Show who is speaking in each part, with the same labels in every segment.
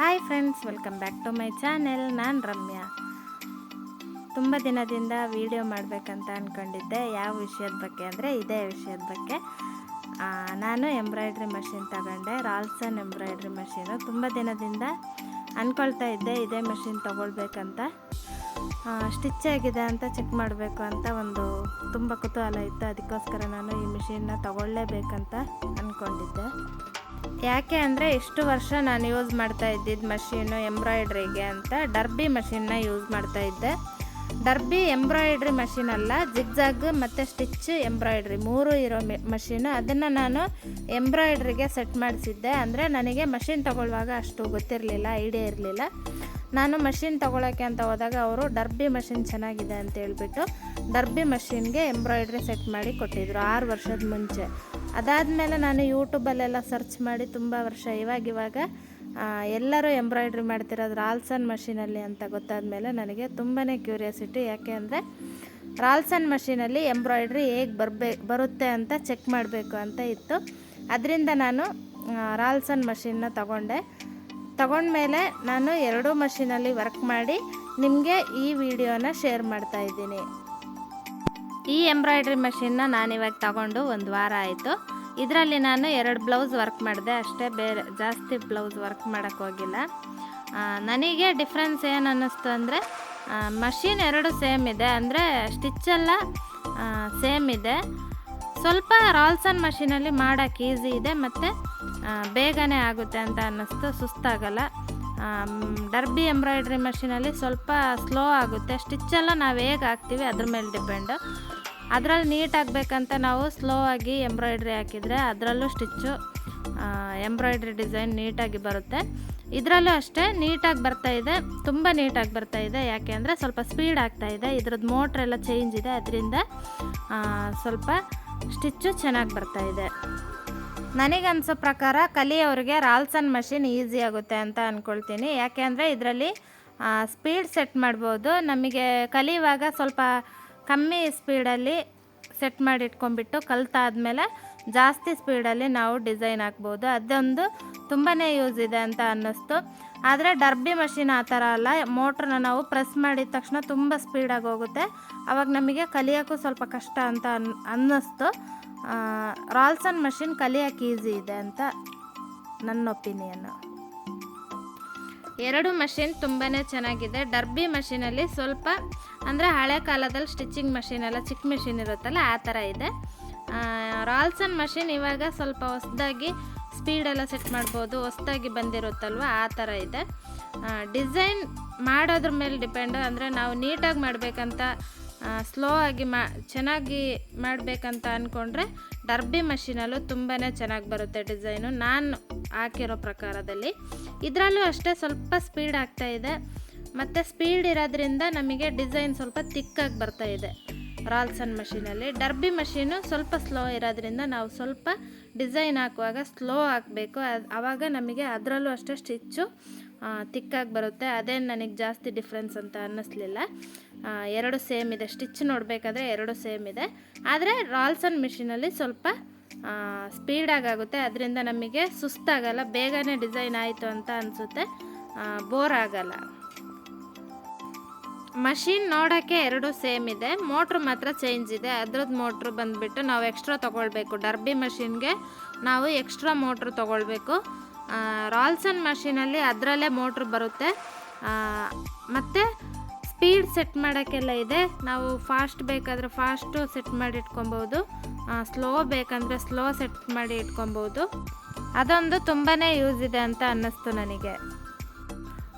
Speaker 1: Hi friends welcome back to my channel ನಾನು ರಮ್ಯಾ. ತುಂಬ ದಿನದಿಂದ ವಿಡಿಯೋ ಮಾಡಬೇಕಂತ ಅಂದ್ಕೊಂಡಿದ್ದೆ ಯಾವ ವಿಷಯದ ಬಗ್ಗೆ ಅಂದರೆ ಇದೇ ವಿಷಯದ ಬಗ್ಗೆ. ನಾನು ಎಂಬ್ರಾಯ್ಡ್ರಿ ಮಷಿನ್ ತಗೊಂಡೆ. Ralson embroidery machine. ತುಂಬ ದಿನದಿಂದ ಅಂದ್ಕೊಳ್ತಾ ಇದ್ದೆ, ಇದೇ ಮಷಿನ್ ತೊಗೊಳ್ಬೇಕಂತ. ಸ್ಟಿಚ್ ಆಗಿದೆ ಅಂತ ಚೆಕ್ ಮಾಡಬೇಕು ಅಂತ ಒಂದು ತುಂಬ ಕುತೂಹಲ ಇತ್ತು. ಅದಕ್ಕೋಸ್ಕರ ನಾನು ಈ ಮಿಷಿನ್ನ ತೊಗೊಳ್ಳೇಬೇಕಂತ ಅಂದ್ಕೊಂಡಿದ್ದೆ ಯಾಕೆ ಅಂದರೆ ಇಷ್ಟು ವರ್ಷ ನಾನು ಯೂಸ್ ಮಾಡ್ತಾ ಇದ್ದಿದ್ದು ಮಷೀನು ಎಂಬ್ರಾಯ್ಡ್ರಿಗೆ ಅಂತ ಡರ್ಬಿ ಮಷಿನ್ನ ಯೂಸ್ ಮಾಡ್ತಾ ಇದ್ದೆ. ಡರ್ಬಿ ಎಂಬ್ರಾಯ್ಡ್ರಿ ಮಷೀನ್ ಅಲ್ಲ ಜಿಗ್ಜಾಗ್ ಮತ್ತು ಸ್ಟಿಚ್ ಎಂಬ್ರಾಯ್ಡ್ರಿ ಮೂರು ಇರೋ ಮಷೀನು ಅದನ್ನು ನಾನು ಎಂಬ್ರಾಯ್ಡ್ರಿಗೆ ಸೆಟ್ ಮಾಡಿಸಿದ್ದೆ. ಅಂದರೆ ನನಗೆ ಮಷಿನ್ ತಗೊಳ್ಳುವಾಗ ಅಷ್ಟು ಗೊತ್ತಿರಲಿಲ್ಲ ಐಡಿಯಾ ಇರಲಿಲ್ಲ. ನಾನು ಮಷಿನ್ ತಗೊಳ್ಳೋಕ್ಕೆ ಅಂತ ಹೋದಾಗ ಅವರು ಡರ್ಬಿ ಮಷಿನ್ ಚೆನ್ನಾಗಿದೆ ಅಂತ ಹೇಳ್ಬಿಟ್ಟು ಡರ್ಬಿ ಮಷಿನ್ಗೆ ಎಂಬ್ರಾಯ್ಡ್ರಿ ಸೆಟ್ ಮಾಡಿ ಕೊಟ್ಟಿದ್ರು ಆರು ವರ್ಷದ ಮುಂಚೆ. ಅದಾದಮೇಲೆ ನಾನು ಯೂಟ್ಯೂಬಲ್ಲೆಲ್ಲ ಸರ್ಚ್ ಮಾಡಿ ತುಂಬ ವರ್ಷ ಇವಾಗ ಇವಾಗ ಎಲ್ಲರೂ ಎಂಬ್ರಾಯ್ಡ್ರಿ ಮಾಡ್ತಿರೋದು ರಾಲ್ಸನ್ ಮಷೀನಲ್ಲಿ ಅಂತ ಗೊತ್ತಾದಮೇಲೆ ನನಗೆ ತುಂಬಾ ಕ್ಯೂರಿಯಾಸಿಟಿ. ಯಾಕೆ ಅಂದರೆ ರಾಲ್ಸನ್ ಮಷೀನಲ್ಲಿ ಎಂಬ್ರಾಯ್ಡ್ರಿ ಹೇಗೆ ಬರಬೇ, ಬರುತ್ತೆ ಅಂತ ಚೆಕ್ ಮಾಡಬೇಕು ಅಂತ ಇತ್ತು. ಅದರಿಂದ ನಾನು ರಾಲ್ಸನ್ ಮಷೀನ್ನ ತಗೊಂಡೆ. ತಗೊಂಡ್ಮೇಲೆ ನಾನು ಎರಡೂ ಮಷೀನಲ್ಲಿ ವರ್ಕ್ ಮಾಡಿ ನಿಮಗೆ ಈ ವಿಡಿಯೋನ ಶೇರ್ ಮಾಡ್ತಾ ಇದ್ದೀನಿ. ಈ ಎಂಬ್ರಾಯ್ಡ್ರಿ ಮಷಿನ್ನ ನಾನಿವಾಗ ತಗೊಂಡು ಒಂದು ವಾರ ಆಯಿತು. ಇದರಲ್ಲಿ ನಾನು ಎರಡು ಬ್ಲೌಸ್ ವರ್ಕ್ ಮಾಡಿದೆ, ಅಷ್ಟೇ ಬೇರೆ ಜಾಸ್ತಿ ಬ್ಲೌಸ್ ವರ್ಕ್ ಮಾಡೋಕ್ಕೆ ಹೋಗಿಲ್ಲ. ನನಗೆ ಡಿಫ್ರೆನ್ಸ್ ಏನು ಅನ್ನಿಸ್ತು ಅಂದರೆ ಮಷಿನ್ ಎರಡು ಸೇಮ್ ಇದೆ, ಅಂದರೆ ಸ್ಟಿಚ್ಚೆಲ್ಲ ಸೇಮ್ ಇದೆ. ಸ್ವಲ್ಪ ರಾಲ್ಸನ್ ಮಷಿನಲ್ಲಿ ಮಾಡೋಕ್ಕೆ ಈಸಿ ಇದೆ, ಮತ್ತು ಬೇಗನೆ ಆಗುತ್ತೆ ಅಂತ ಅನ್ನಿಸ್ತು, ಸುಸ್ತಾಗಲ್ಲ. ಡರ್ಬಿ ಎಂಬ್ರಾಯ್ಡ್ರಿ ಮಷೀನಲ್ಲಿ ಸ್ವಲ್ಪ ಸ್ಲೋ ಆಗುತ್ತೆ. ಸ್ಟಿಚ್ಚೆಲ್ಲ ನಾವು ಹೇಗೆ ಹಾಕ್ತೀವಿ ಅದ್ರ ಮೇಲೆ ಡಿಪೆಂಡು ಅದರಲ್ಲಿ ನೀಟ್ ಆಗಬೇಕಂತ ನಾವು ಸ್ಲೋ ಆಗಿ ಎಂಬ್ರಾಯ್ಡ್ರಿ ಹಾಕಿದರೆ ಅದರಲ್ಲೂ ಸ್ಟಿಚ್ಚು ಎಂಬ್ರಾಯ್ಡ್ರಿ ಡಿಸೈನ್ ನೀಟಾಗಿ ಬರುತ್ತೆ. ಇದರಲ್ಲೂ ಅಷ್ಟೇ ನೀಟಾಗಿ ಬರ್ತಾ ಇದೆ. ತುಂಬ ನೀಟಾಗಿ ಬರ್ತಾ ಇದೆ. ಯಾಕೆ ಅಂದರೆ ಸ್ವಲ್ಪ ಸ್ಪೀಡ್ ಆಗ್ತಾ ಇದೆ. ಇದ್ರದ್ದು ಮೋಟ್ರ್ ಎಲ್ಲ ಚೇಂಜ್ ಇದೆ. ಅದರಿಂದ ಸ್ವಲ್ಪ ಸ್ಟಿಚ್ಚು ಚೆನ್ನಾಗಿ ಬರ್ತಾ ಇದೆ. ನನಗನ್ಸೋ ಪ್ರಕಾರ ಕಲಿಯೋರಿಗೆ ರಾಲ್ಸನ್ ಮಷಿನ್ ಈಸಿ ಆಗುತ್ತೆ ಅಂತ ಅಂದ್ಕೊಳ್ತೀನಿ ಯಾಕೆಂದರೆ ಇದರಲ್ಲಿ ಸ್ಪೀಡ್ ಸೆಟ್ ಮಾಡ್ಬೋದು. ನಮಗೆ ಕಲಿಯುವಾಗ ಸ್ವಲ್ಪ ಕಮ್ಮಿ ಸ್ಪೀಡಲ್ಲಿ ಸೆಟ್ ಮಾಡಿ ಇಟ್ಕೊಂಡ್ಬಿಟ್ಟು ಕಲ್ತಾದ್ಮೇಲೆ ಜಾಸ್ತಿ ಸ್ಪೀಡಲ್ಲಿ ನಾವು ಡಿಸೈನ್ ಹಾಕ್ಬೋದು. ಅದೊಂದು ತುಂಬಾ ಯೂಸ್ ಇದೆ ಅಂತ ಅನ್ನಿಸ್ತು. ಆದರೆ ಡರ್ಬಿ ಮಷಿನ್ ಆ ಥರ ಅಲ್ಲ, ಮೋಟ್ರನ್ನ ನಾವು ಪ್ರೆಸ್ ಮಾಡಿದ ತಕ್ಷಣ ತುಂಬ ಸ್ಪೀಡಾಗಿ ಹೋಗುತ್ತೆ. ಅವಾಗ ನಮಗೆ ಕಲಿಯೋಕ್ಕೂ ಸ್ವಲ್ಪ ಕಷ್ಟ ಅಂತ ಅನ್, ಅನ್ನಿಸ್ತು. ರಾಲ್ಸನ್ ಮಷಿನ್ ಕಲಿಯೋಕ್ಕೆ ಈಸಿ ಇದೆ ಅಂತ ನನ್ನ ಒಪಿನಿಯನ್ನು ಎರಡು ಮಷಿನ್ ತುಂಬಾ ಚೆನ್ನಾಗಿದೆ. ಡರ್ಬಿ ಮಷಿನಲ್ಲಿ ಸ್ವಲ್ಪ, ಅಂದರೆ ಹಳೆ ಕಾಲದಲ್ಲಿ ಸ್ಟಿಚಿಂಗ್ ಮಷಿನ್ ಎಲ್ಲ ಚಿಕ್ಕ ಮಿಷಿನ್ ಇರುತ್ತಲ್ಲ, ಆ ಥರ ಇದೆ. ರಾಲ್ಸನ್ ಮಷಿನ್ ಇವಾಗ ಸ್ವಲ್ಪ ಹೊಸದಾಗಿ ಸ್ಪೀಡೆಲ್ಲ ಸೆಟ್ ಮಾಡ್ಬೋದು, ಹೊಸ್ದಾಗಿ ಬಂದಿರುತ್ತಲ್ವ? ಆ ಥರ ಇದೆ. ಡಿಸೈನ್ ಮಾಡೋದ್ರ ಮೇಲೆ ಡಿಪೆಂಡ್. ಅಂದರೆ ನಾವು ನೀಟಾಗಿ ಮಾಡಬೇಕಂತ ಸ್ಲೋ ಆಗಿ ಮಾ, ಚೆನ್ನಾಗಿ ಮಾಡಬೇಕಂತ ಅಂದ್ಕೊಂಡ್ರೆ ಡರ್ಬಿ ಮಷೀನಲ್ಲೂ ತುಂಬಾ ಚೆನ್ನಾಗಿ ಬರುತ್ತೆ ಡಿಸೈನು ನಾನು ಹಾಕಿರೋ ಪ್ರಕಾರದಲ್ಲಿ. ಇದರಲ್ಲೂ ಅಷ್ಟೇ ಸ್ವಲ್ಪ ಸ್ಪೀಡ್ ಆಗ್ತಾ ಇದೆ. ಮತ್ತು ಸ್ಪೀಡ್ ಇರೋದ್ರಿಂದ ನಮಗೆ ಡಿಸೈನ್ ಸ್ವಲ್ಪ ತಿಕ್ಕಾಗಿ ಬರ್ತಾ ಇದೆ. ರಾಲ್ಸನ್ ಮಷೀನಲ್ಲಿ. ಡರ್ಬಿ ಮಷೀನು ಸ್ವಲ್ಪ ಸ್ಲೋ ಇರೋದ್ರಿಂದ ನಾವು ಸ್ವಲ್ಪ ಡಿಸೈನ್ ಹಾಕುವಾಗ ಸ್ಲೋ ಹಾಕಬೇಕು. ಆವಾಗ ನಮಗೆ ಅದರಲ್ಲೂ ಅಷ್ಟೇ ಸ್ಟಿಚ್ಚು ತಿಕ್ಕಾಗಿ ಬರುತ್ತೆ. ಅದೇ ನನಗೆ ಜಾಸ್ತಿ ಡಿಫ್ರೆನ್ಸ್ ಅಂತ ಅನ್ನಿಸ್ಲಿಲ್ಲ. ಎರಡು ಸೇಮ್ ಇದೆ. ಸ್ಟಿಚ್ ನೋಡಬೇಕಾದ್ರೆ ಎರಡು ಸೇಮ್ ಇದೆ. ಆದರೆ ರಾಲ್ಸನ್ ಮಿಷಿನಲ್ಲಿ ಸ್ವಲ್ಪ ಸ್ಪೀಡಾಗಿ ಆಗುತ್ತೆ ಅದರಿಂದ ನಮಗೆ ಸುಸ್ತಾಗಲ್ಲ, ಬೇಗನೆ ಡಿಸೈನ್ ಆಯಿತು ಅಂತ ಅನಿಸುತ್ತೆ. ಬೋರ್ ಆಗಲ್ಲ. ಮಷಿನ್ ನೋಡೋಕ್ಕೆ ಎರಡು ಸೇಮ್ ಇದೆ. ಮೋಟ್ರ್ ಮಾತ್ರ ಚೇಂಜ್ ಇದೆ. ಅದ್ರದ್ದು ಮೋಟ್ರ್ ಬಂದುಬಿಟ್ಟು ನಾವು ಎಕ್ಸ್ಟ್ರಾ ತೊಗೊಳ್ಬೇಕು. ಡರ್ಬಿ ಮಷಿನ್ಗೆ ನಾವು ಎಕ್ಸ್ಟ್ರಾ ಮೋಟ್ರ್ ತೊಗೊಳ್ಬೇಕು. ರಾಲ್ಸನ್ ಮಷಿನಲ್ಲಿ ಅದರಲ್ಲೇ ಮೋಟ್ರ್ ಬರುತ್ತೆ. ಮತ್ತು ಸ್ಪೀಡ್ ಸೆಟ್ ಮಾಡೋಕ್ಕೆಲ್ಲ ಇದೆ. ನಾವು ಫಾಸ್ಟ್ ಬೇಕಾದರೆ ಫಾಸ್ಟು ಸೆಟ್ ಮಾಡಿ ಇಟ್ಕೊಬೋದು. ಸ್ಲೋ ಬೇಕಂದರೆ ಸ್ಲೋ ಸೆಟ್ ಮಾಡಿ ಇಟ್ಕೊಬೋದು. ಅದೊಂದು ತುಂಬಾ ಯೂಸ್ ಇದೆ ಅಂತ ಅನ್ನಿಸ್ತು ನನಗೆ.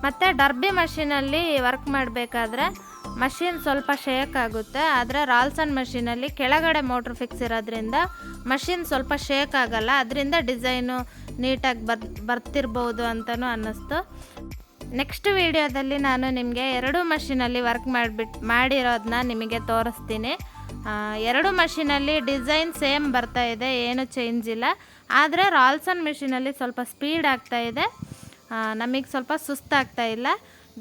Speaker 1: ಮತ್ತು ಡರ್ಬಿ ಮಷಿನಲ್ಲಿ ವರ್ಕ್ ಮಾಡಬೇಕಾದ್ರೆ ಮಷಿನ್ ಸ್ವಲ್ಪ ಶೇಕ್ ಆಗುತ್ತೆ. ಆದರೆ ರಾಲ್ಸನ್ ಮಷಿನಲ್ಲಿ ಕೆಳಗಡೆ ಮೋಟ್ರ್ ಫಿಕ್ಸ್ ಇರೋದ್ರಿಂದ ಮಷಿನ್ ಸ್ವಲ್ಪ ಶೇಕ್ ಆಗಲ್ಲ. ಅದರಿಂದ ಡಿಸೈನು ನೀಟಾಗಿ ಬರ್, ಬರ್ತಿರ್ಬೋದು ಅಂತಲೂ ಅನ್ನಿಸ್ತು. ನೆಕ್ಸ್ಟ್ ವಿಡಿಯೋದಲ್ಲಿ ನಾನು ನಿಮಗೆ ಎರಡು ಮಷಿನಲ್ಲಿ ವರ್ಕ್ ಮಾಡಿಬಿಟ್ಟು ಮಾಡಿರೋದನ್ನ ನಿಮಗೆ ತೋರಿಸ್ತೀನಿ. ಎರಡು ಮಷಿನಲ್ಲಿ ಡಿಸೈನ್ ಸೇಮ್ ಬರ್ತಾ ಇದೆ, ಏನು ಚೇಂಜ್ ಇಲ್ಲ. ಆದರೆ ರಾಲ್ಸನ್ ಮಷಿನಲ್ಲಿ ಸ್ವಲ್ಪ ಸ್ಪೀಡ್ ಆಗ್ತಾ ಇದೆ. ನಮಗೆ ಸ್ವಲ್ಪ ಸುಸ್ತಾಗ್ತಾ ಇಲ್ಲ.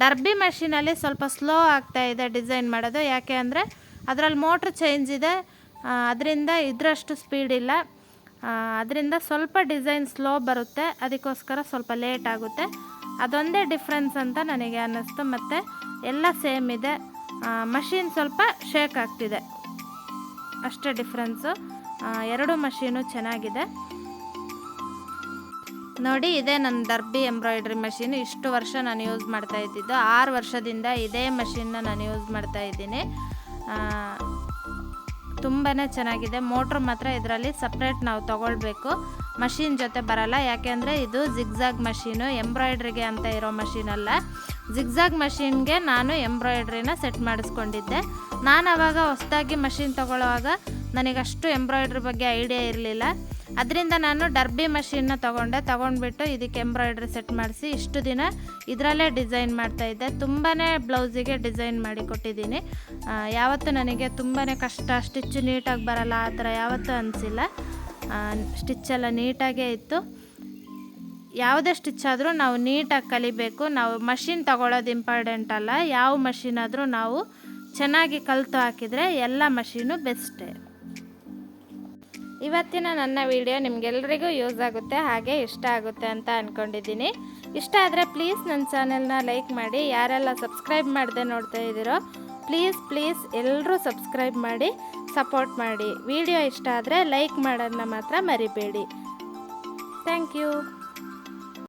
Speaker 1: ಡರ್ಬಿ ಮಷೀನಲ್ಲಿ ಸ್ವಲ್ಪ ಸ್ಲೋ ಆಗ್ತಾ ಇದೆ ಡಿಸೈನ್ ಮಾಡೋದು. ಯಾಕೆ ಅಂದರೆ ಅದರಲ್ಲಿ ಮೋಟ್ರ್ ಚೇಂಜ್ ಇದೆ. ಅದರಿಂದ ಇದರಷ್ಟು ಸ್ಪೀಡ್ ಇಲ್ಲ. ಅದರಿಂದ ಸ್ವಲ್ಪ ಡಿಸೈನ್ ಸ್ಲೋ ಬರುತ್ತೆ. ಅದಕ್ಕೋಸ್ಕರ ಸ್ವಲ್ಪ ಲೇಟ್ ಆಗುತ್ತೆ. ಅದೊಂದೇ ಡಿಫ್ರೆನ್ಸ್ ಅಂತ ನನಗೆ ಅನ್ನಿಸ್ತು. ಮತ್ತು ಎಲ್ಲ ಸೇಮ್ ಇದೆ. ಮಷೀನ್ ಸ್ವಲ್ಪ ಶೇಕ್ ಆಗ್ತಿದೆ. ಅಷ್ಟೇ ಡಿಫ್ರೆನ್ಸು. ಎರಡು ಮಷೀನು ಚೆನ್ನಾಗಿದೆ. ನೋಡಿ, ಇದೇ ನನ್ನ ದರ್ಬಿ ಎಂಬ್ರಾಯ್ಡ್ರಿ ಮಷೀನ್. ಇಷ್ಟು ವರ್ಷ ನಾನು ಯೂಸ್ ಮಾಡ್ತಾ ಇದ್ದಿದ್ದು. ಆರು ವರ್ಷದಿಂದ ಇದೇ ಮಷೀನ್ನ ನಾನು ಯೂಸ್ ಮಾಡ್ತಾ ಇದ್ದೀನಿ. ತುಂಬಾ ಚೆನ್ನಾಗಿದೆ. ಮೋಟ್ರ್ ಮಾತ್ರ ಇದರಲ್ಲಿ ಸಪ್ರೇಟ್ ನಾವು ತೊಗೊಳ್ಬೇಕು. ಮಷೀನ್ ಜೊತೆ ಬರಲ್ಲ. ಯಾಕೆಂದರೆ ಇದು ಜಿಗ್ಜಾಗ್ ಮಷೀನು. ಎಂಬ್ರಾಯ್ಡ್ರಿಗೆ ಅಂತ ಇರೋ ಮಷೀನ್ ಅಲ್ಲ. ಜಿಗ್ಜಾಗ್ ಮಷೀನ್ಗೆ ನಾನು ಎಂಬ್ರಾಯ್ಡ್ರಿನ ಸೆಟ್ ಮಾಡಿಸ್ಕೊಂಡಿದ್ದೆ. ನಾನು ಆವಾಗ ಹೊಸದಾಗಿ ಮಷೀನ್ ತೊಗೊಳ್ಳುವಾಗ ನನಗಷ್ಟು ಎಂಬ್ರಾಯ್ಡ್ರಿ ಬಗ್ಗೆ ಐಡಿಯಾ ಇರಲಿಲ್ಲ. ಅದರಿಂದ ನಾನು ಡರ್ಬಿ ಮಷೀನ್ನ ತೊಗೊಂಡೆ, ತೊಗೊಂಡ್ಬಿಟ್ಟು ಇದಕ್ಕೆ ಎಂಬ್ರಾಯ್ಡ್ರಿ ಸೆಟ್ ಮಾಡಿಸಿ ಇಷ್ಟು ದಿನ ಇದರಲ್ಲೇ ಡಿಸೈನ್ ಮಾಡ್ತಾಯಿದ್ದೆ ತುಂಬಾ ಬ್ಲೌಸಿಗೆ ಡಿಸೈನ್ ಮಾಡಿ ಕೊಟ್ಟಿದ್ದೀನಿ. ಯಾವತ್ತೂ ನನಗೆ ತುಂಬಾ ಕಷ್ಟ, ಸ್ಟಿಚ್ ನೀಟಾಗಿ ಬರಲ್ಲ, ಆ ಥರ ಯಾವತ್ತೂ ಅನಿಸಿಲ್ಲ. ಸ್ಟಿಚ್ಚೆಲ್ಲ ನೀಟಾಗೇ ಇತ್ತು. ಯಾವುದೇ ಸ್ಟಿಚ್ ಆದರೂ ನಾವು ನೀಟಾಗಿ ಕಲಿಬೇಕು. ನಾವು ಮಷಿನ್ ತಗೊಳ್ಳೋದು ಇಂಪಾರ್ಟೆಂಟ್ ಅಲ್ಲ. ಯಾವ ಮಷಿನ್ ಆದರೂ ನಾವು ಚೆನ್ನಾಗಿ ಕಲಿತು ಹಾಕಿದರೆ ಎಲ್ಲ ಮಷೀನು ಬೆಸ್ಟೇ. ಇವತ್ತಿನ ನನ್ನ ವಿಡಿಯೋ ನಿಮಗೆಲ್ರಿಗೂ ಯೂಸ್ ಆಗುತ್ತೆ, ಹಾಗೆ ಇಷ್ಟ ಆಗುತ್ತೆ ಅಂತ ಅಂದ್ಕೊಂಡಿದ್ದೀನಿ ಇಷ್ಟ ಆದರೆ ಪ್ಲೀಸ್ ನನ್ನ ಚಾನೆಲ್ನ ಲೈಕ್ ಮಾಡಿ, ಯಾರೆಲ್ಲ ಸಬ್ಸ್ಕ್ರೈಬ್ ಮಾಡದೆ ನೋಡ್ತಾ ಇದ್ದೀರೋ, ಪ್ಲೀಸ್ ಪ್ಲೀಸ್ ಎಲ್ಲರೂ ಸಬ್ಸ್ಕ್ರೈಬ್ ಮಾಡಿ, ಸಪೋರ್ಟ್ ಮಾಡಿ. ವಿಡಿಯೋ ಇಷ್ಟ ಆದರೆ ಲೈಕ್ ಮಾಡೋದನ್ನ ಮಾತ್ರ ಮರಿಬೇಡಿ. Thank you.